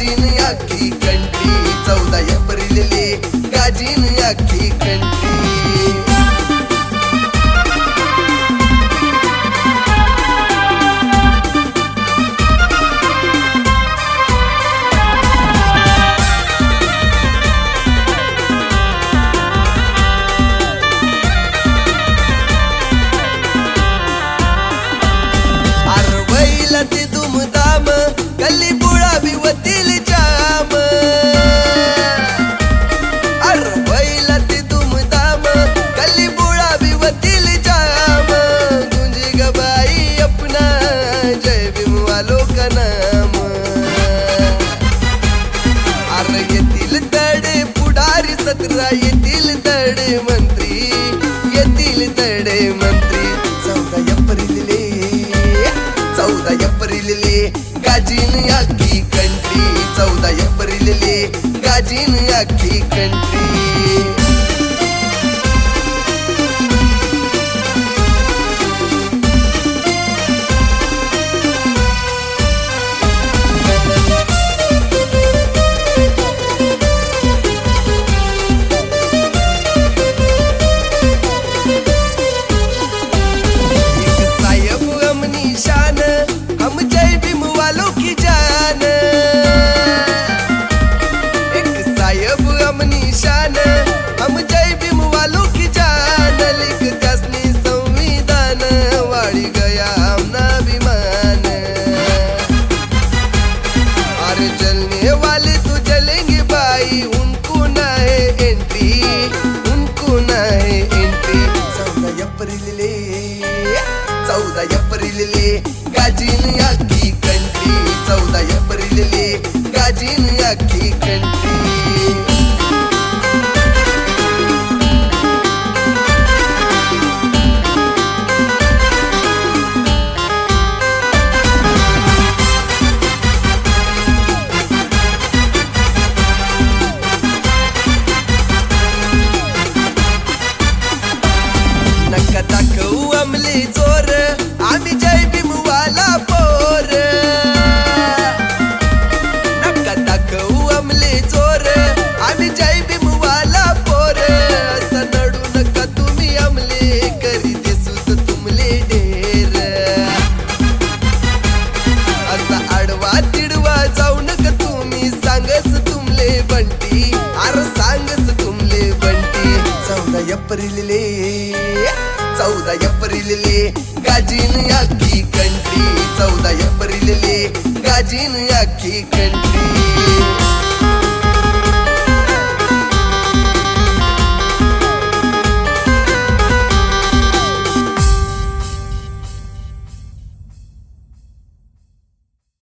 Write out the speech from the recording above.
अख्खी कंट्री चौदा एप्रिलले गाजीन अख्खी कंट्री पुढारी येतील तडे मंत्री येतील तडे मंत्री. चौदा एप्रिलले चौदा एप्रिलले गाजीन अख्खी कंट्री. चौदा एप्रिलले गाजीन अख्खी कंट्री. हम निशान हम जय भीम वालों की जान लिख त्यासनी संविधान वाळी गया हमना अरे जलने वाले तो जलेंगे भाई उनको ना है एंट्री उनको ना है एंट्री चौदा एप्रिलले चौदा एप्रिलले गाजीन अख्खी कंट्री। चौदा एप्रिलले गाजीन अख्खी कंट्री। दाखवू अमली जोर. आम्ही जय भीम वाला पोर. नका दाखवू अमली चोर आम्ही जय भीम वाला पोर. असं नडू नका तुम्ही अमले करी देसू तर तुमले ढेर. असा आडवा तिडवा जाऊ नका तुम्ही. सांगस तुमले बंटी. अरे सांगस तुमले बंटी. चौदा एप्रिलले. चौदा एप्रिलले गाजीन अख्खी कंट्री. चौदा एप्रिलले गाजीन अख्खी कंट्री.